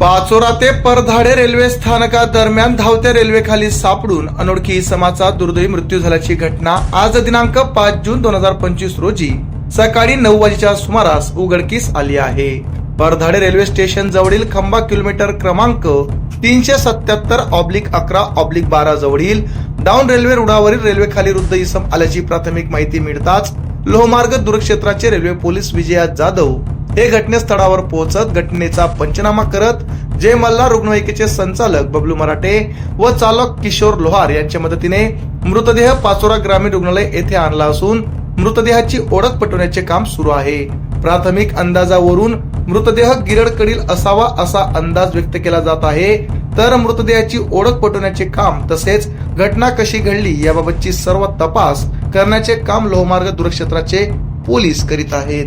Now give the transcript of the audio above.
पाचोरा ते परधाडे रेल्वे स्थानकादरम्यान धावत्या रेल्वेखाली सापडून अनोळखी इसमाचा दुर्दैवी मृत्यू झाल्याची घटना आज दिनांक पाच जून दोन हजार पंचवीस रोजी सकाळी नऊ वाजेच्या सुमारास उघडकीस आली आहे. परधाडे रेल्वे स्टेशन जवळील खंबा किलोमीटर क्रमांक तीनशे सत्याहत्तर ऑब्लिक अकरा ऑब्लिक बारा जवळील डाऊन रेल्वे रुळावरील रेल्वेखाली वृद्ध इसम आल्याची प्राथमिक माहिती मिळताच लोहमार्ग दूरक्षेत्राचे रेल्वे पोलीस विजया जाधव हे घटनास्थळावर पोहोचत घटनेचा पंचनामा करत जय मल्हार रुग्णवाहिकेचे संचालक बबलू मराठे व चालक किशोर लोहार यांच्या मदतीने मृतदेह पाचोरा ग्रामीण रुग्णालय येथे आणला असून मृतदेहाची ओळख पटवण्याचे काम सुरू आहे. प्राथमिक अंदाजावरून मृतदेह गिरडकडील असावा असा अंदाज व्यक्त केला जात आहे. तर मृतदेहाची ओळख पटवण्याचे काम तसेच घटना कशी घडली याबाबतची सर्व तपास करण्याचे काम लोहमार्ग दूरक्षेत्राचे पोलीस करीत आहेत.